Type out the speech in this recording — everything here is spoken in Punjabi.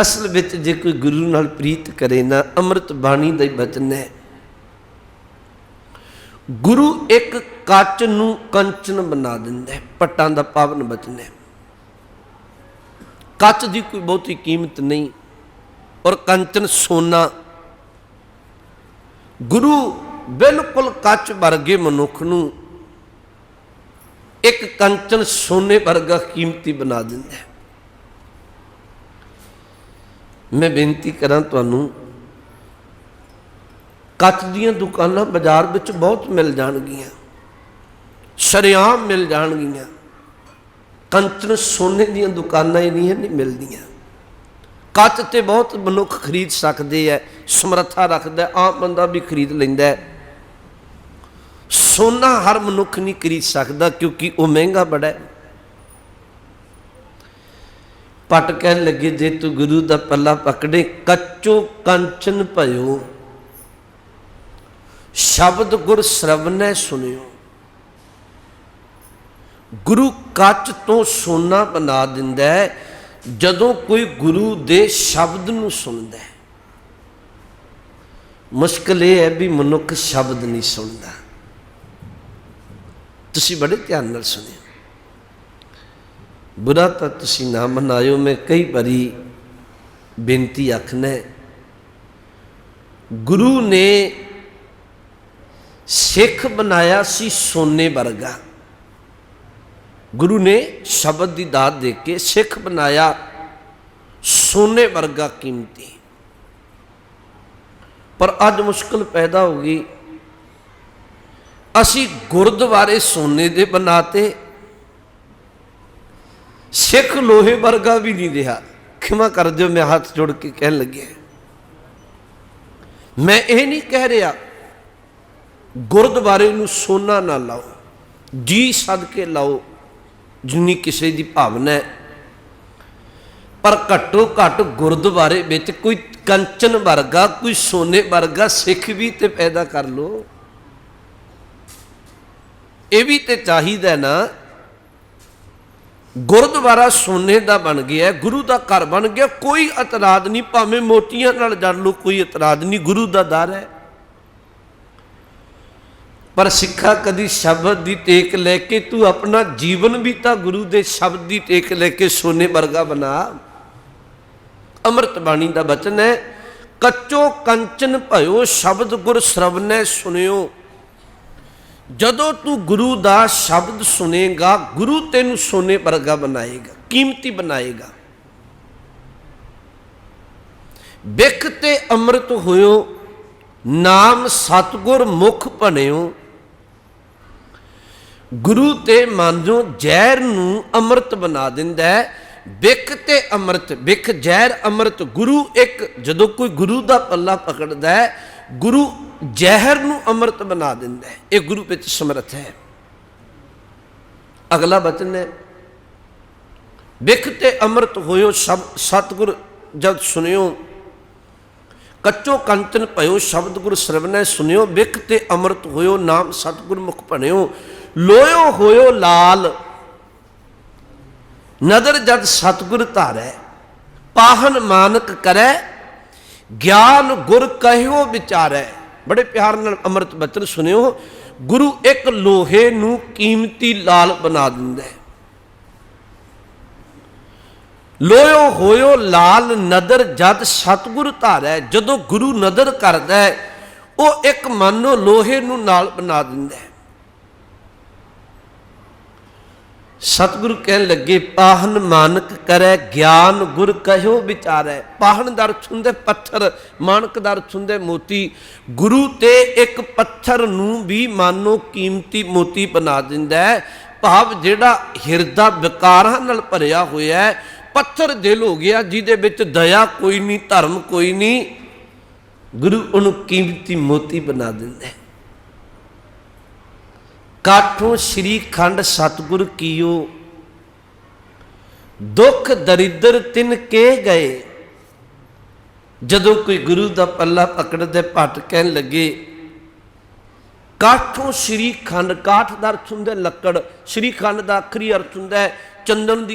ਅਸਲ ਵਿੱਚ ਜੇ ਕੋਈ ਗੁਰੂ ਨਾਲ ਪ੍ਰੀਤ ਕਰੇ ਨਾ, ਅੰਮ੍ਰਿਤ ਬਾਣੀ ਦਾ ਹੀ ਬਚਨ ਹੈ। ਗੁਰੂ ਇੱਕ ਕੱਚ ਨੂੰ ਕੰਚਨ ਬਣਾ ਦਿੰਦਾ ਹੈ, ਪੱਟਾਂ ਦਾ ਪਾਵਨ ਬਚਨ ਹੈ। ਕੱਚ ਦੀ ਕੋਈ ਬਹੁਤੀ ਕੀਮਤ ਨਹੀਂ ਔਰ ਕੰਚਨ ਸੋਨਾ। ਗੁਰੂ ਬਿਲਕੁਲ ਕੱਚ ਵਰਗੇ ਮਨੁੱਖ ਨੂੰ ਇੱਕ ਕੰਚਨ ਸੋਨੇ ਵਰਗਾ ਕੀਮਤੀ ਬਣਾ ਦਿੰਦਾ ਹੈ। ਮੈਂ ਬੇਨਤੀ ਕਰਾਂ ਤੁਹਾਨੂੰ, ਕੱਚ ਦੀਆਂ ਦੁਕਾਨਾਂ ਬਾਜ਼ਾਰ ਵਿੱਚ ਬਹੁਤ ਮਿਲ ਜਾਣਗੀਆਂ, ਸ਼ਰਿਆਮ ਮਿਲ ਜਾਣਗੀਆਂ, ਕੰਚਨ ਸੋਨੇ ਦੀਆਂ ਦੁਕਾਨਾਂ ਇੰਨੀਆਂ ਨਹੀਂ ਮਿਲਦੀਆਂ। ਕੱਚ ਤੇ ਬਹੁਤ ਮਨੁੱਖ ਖਰੀਦ ਸਕਦੇ ਐ ਸਮਰੱਥਾ ਰੱਖਦਾ ਆਮ ਬੰਦਾ ਵੀ ਖਰੀਦ ਲੈਂਦਾ ਸੋਨਾ ਹਰ ਮਨੁੱਖ ਨਹੀਂ ਖਰੀਦ ਸਕਦਾ ਕਿਉਂਕਿ ਉਹ ਮਹਿੰਗਾ ਬੜਾ ਹੈ। ਪਟ ਕਹਿਣ ਲੱਗੇ, ਜੇ ਤੂੰ ਗੁਰੂ ਦਾ ਪੱਲਾ ਪਕੜੇ, ਕੱਚੋ ਕੰਚਨ ਭਇਓ। ਸ਼ਬਦ ਗੁਰ ਸ਼ਰਵਨੈ ਸੁਨਿਓ। ਗੁਰੂ ਕੱਚ ਤੋਂ ਸੋਨਾ ਬਣਾ ਦਿੰਦਾ ਹੈ, ਜਦੋਂ ਕੋਈ ਗੁਰੂ ਦੇ ਸ਼ਬਦ ਨੂੰ ਸੁਣਦਾ ਹੈ। ਮੁਸ਼ਕਲ ਇਹ ਹੈ ਵੀ ਮਨੁੱਖ ਸ਼ਬਦ ਨਹੀਂ ਸੁਣਦਾ। ਤੁਸੀਂ ਬੜੇ ਧਿਆਨ ਨਾਲ ਸੁਣਿਓ। ਬੁਰਾ ਤਾਂ ਤੁਸੀਂ ਨਾ ਮਨਾਇਓ, ਮੈਂ ਕਈ ਵਾਰੀ ਬੇਨਤੀ ਆਖਣਾ ਗੁਰੂ ਨੇ ਸਿੱਖ ਬਣਾਇਆ ਸੀ ਸੋਨੇ ਵਰਗਾ। ਗੁਰੂ ਨੇ ਸ਼ਬਦ ਦੀ ਦਾਤ ਦੇ ਕੇ ਸਿੱਖ ਬਣਾਇਆ ਸੋਨੇ ਵਰਗਾ ਕੀਮਤੀ। ਪਰ ਅੱਜ ਮੁਸ਼ਕਲ ਪੈਦਾ ਹੋ ਗਈ। ਅਸੀਂ ਗੁਰਦੁਆਰੇ ਸੋਨੇ ਦੇ ਬਣਾਤੇ ਸਿੱਖ ਲੋਹੇ ਵਰਗਾ ਵੀ ਨਹੀਂ ਰਿਹਾ। ਖਿਮਾ ਕਰ ਦਿਓ, ਮੈਂ ਹੱਥ ਜੋੜ ਕੇ ਕਹਿਣ ਲੱਗਿਆ। ਮੈਂ ਇਹ ਨਹੀਂ ਕਹਿ ਰਿਹਾ, ਗੁਰਦੁਆਰੇ ਨੂੰ ਸੋਨਾ ਨਾ ਲਾਓ, ਜੀ ਸਦਕੇ ਲਾਓ, ਜਿੰਨੀ ਕਿਸੇ ਦੀ ਭਾਵਨਾ ਹੈ। ਪਰ ਘੱਟੋ ਘੱਟ ਗੁਰਦੁਆਰੇ ਵਿੱਚ ਕੋਈ ਕੰਚਨ ਵਰਗਾ, ਕੋਈ ਸੋਨੇ ਵਰਗਾ ਸਿੱਖ ਵੀ ਤੇ ਪੈਦਾ ਕਰ ਲੋ ਇਹ ਵੀ ਤੇ ਚਾਹੀਦਾ ਨਾ ਗੁਰਦੁਆਰਾ ਸੋਨੇ ਦਾ ਬਣ ਗਿਆ, ਗੁਰੂ ਦਾ ਘਰ ਬਣ ਗਿਆ, ਕੋਈ ਇਤਰਾਜ਼ ਨਹੀਂ, ਭਾਵੇਂ ਮੋਤੀਆਂ ਨਾਲ ਜੜ ਲੋ ਕੋਈ ਇਤਰਾਜ਼ ਨਹੀਂ, ਗੁਰੂ ਦਾ ਦਰ ਹੈ। ਪਰ ਸਿੱਖਾ ਕਦੀ ਸ਼ਬਦ ਦੀ ਟੇਕ ਲੈ ਕੇ, ਤੂੰ ਆਪਣਾ ਜੀਵਨ ਵੀ ਤਾਂ ਗੁਰੂ ਦੇ ਸ਼ਬਦ ਦੀ ਟੇਕ ਲੈ ਕੇ ਸੋਨੇ ਵਰਗਾ ਬਣਾ। ਅੰਮ੍ਰਿਤ ਬਾਣੀ ਦਾ ਬਚਨ ਹੈ, ਕੱਚੋ ਕੰਚਨ ਭਇਓ ਸ਼ਬਦ ਗੁਰ ਸ਼ਰਵਨੈ ਸੁਨਿਓ। ਜਦੋਂ ਤੂੰ ਗੁਰੂ ਦਾ ਸ਼ਬਦ ਸੁਨੇਗਾ ਗੁਰੂ ਤੈਨੂੰ ਸੋਨੇ ਵਰਗਾ ਬਣਾਏਗਾ, ਕੀਮਤੀ ਬਣਾਏਗਾ। ਬਿਖ ਤੇ ਅੰਮ੍ਰਿਤ ਹੋਇਓ, ਨਾਮ ਸਤਗੁਰ ਮੁਖ ਭਣਿਓ। ਗੁਰੂ ਤੇ ਮੰਨੋ ਜ਼ਹਿਰ ਨੂੰ ਅੰਮ੍ਰਿਤ ਬਣਾ ਦਿੰਦਾ ਹੈ। ਬਿਖ ਤੇ ਅੰਮ੍ਰਿਤ ਬਿਖ ਜ਼ਹਿਰ, ਅੰਮ੍ਰਿਤ, ਗੁਰੂ ਇੱਕ, ਜਦੋਂ ਕੋਈ ਗੁਰੂ ਦਾ ਪੱਲਾ ਪਕੜਦਾ ਹੈ ਗੁਰੂ ਜ਼ਹਿਰ ਨੂੰ ਅੰਮ੍ਰਿਤ ਬਣਾ ਦਿੰਦਾ ਹੈ। ਇਹ ਗੁਰੂ ਵਿੱਚ ਸਮਰੱਥ ਹੈ। ਅਗਲਾ ਬਚਨ ਹੈ ਬਿਖ ਤੇ ਅੰਮ੍ਰਿਤ ਹੋਇਓ ਸਭ, ਸਤਗੁਰ ਜਦ ਸੁਨਿਓ, ਕੱਚੋ ਕੰਚਨ ਭਇਓ ਸ਼ਬਦ ਗੁਰ ਸਰਵਨੈ ਸੁਨਿਓ, ਵਿਖ ਤੇ ਅੰਮ੍ਰਿਤ ਹੋਇਓ ਨਾਮ ਸਤਗੁਰ ਮੁਖ ਭਣਿਓ, ਲੋਇਓ ਹੋਇਓ ਲਾਲ, ਨਦਰ ਜਦ ਸਤਗੁਰ ਧਾਰੈ, ਪਾਹਨ ਮਾਨਕ ਕਰੈ ਗਿਆਨ ਗੁਰ ਕਹਿਓ ਵਿਚਾਰੈ। ਬੜੇ ਪਿਆਰ ਨਾਲ ਅੰਮ੍ਰਿਤ ਬਚਨ ਸੁਨਿਓ ਗੁਰੂ ਇੱਕ ਲੋਹੇ ਨੂੰ ਕੀਮਤੀ ਲਾਲ ਬਣਾ ਦਿੰਦਾ ਹੈ। ਲੋਇਓ ਹੋਇਓ ਲਾਲ ਨਦਰ ਜਦ ਸਤਗੁਰ ਧਾਰੈ। ਜਦੋਂ ਗੁਰੂ ਨਦਰ ਕਰਦਾ ਹੈ, ਉਹ ਇੱਕ ਮਾਨੋ ਲੋਹੇ ਨੂੰ ਨਾਲ ਬਣਾ ਦਿੰਦਾ ਹੈ। ਸਤਿਗੁਰੂ ਕਹਿਣ ਲੱਗੇ, ਪਾਹਨ ਮਾਨਕ ਕਰੈ ਗਿਆਨ ਗੁਰ ਕਹਿਓ ਵਿਚਾਰੈ। ਪਾਹਨ ਦਾ ਅਰਥ ਹੁੰਦਾ ਪੱਥਰ, ਮਾਨਕ ਦਾ ਅਰਥ ਹੁੰਦਾ ਮੋਤੀ। ਗੁਰੂ ਤੇ ਇੱਕ ਪੱਥਰ ਨੂੰ ਵੀ ਮਾਨੋ ਕੀਮਤੀ ਮੋਤੀ ਬਣਾ ਦਿੰਦਾ। ਹੈ ਭਾਵ ਜਿਹੜਾ ਹਿਰਦਾ ਵਿਕਾਰਾਂ ਨਾਲ ਭਰਿਆ ਹੋਇਆ ਹੈ, ਪੱਥਰ ਦਿਲ ਹੋ ਗਿਆ, ਜਿਹਦੇ ਵਿੱਚ ਦਇਆ ਕੋਈ ਨਹੀਂ, ਧਰਮ ਕੋਈ ਨਹੀਂ। ਗੁਰੂ ਉਹਨੂੰ ਕੀਮਤੀ ਮੋਤੀ ਬਣਾ ਦਿੰਦਾ। ਹੈ ਕਾਠੋਂ ਸ੍ਰੀ ਖੰਡ ਸਤਗੁਰ ਕੀਓ। ਦੁੱਖ ਦਰਿਦਰ ਤਿਨ ਕੇ ਗਏ। ਜਦੋਂ ਕੋਈ ਗੁਰੂ ਦਾ ਪੱਲਾ ਪਕੜਦੇ ਭੱਟ ਕਹਿਣ ਲੱਗੇ, ਕਾਠੋਂ ਸ੍ਰੀ ਖੰਡ, ਕਾਠ ਦਾ ਅਰਥ ਹੁੰਦਾ ਲੱਕੜ, ਸ੍ਰੀ ਖੰਡ ਦਾ ਆਖਰੀ ਅਰਥ ਹੁੰਦਾ ਚੰਦਨ ਦੀ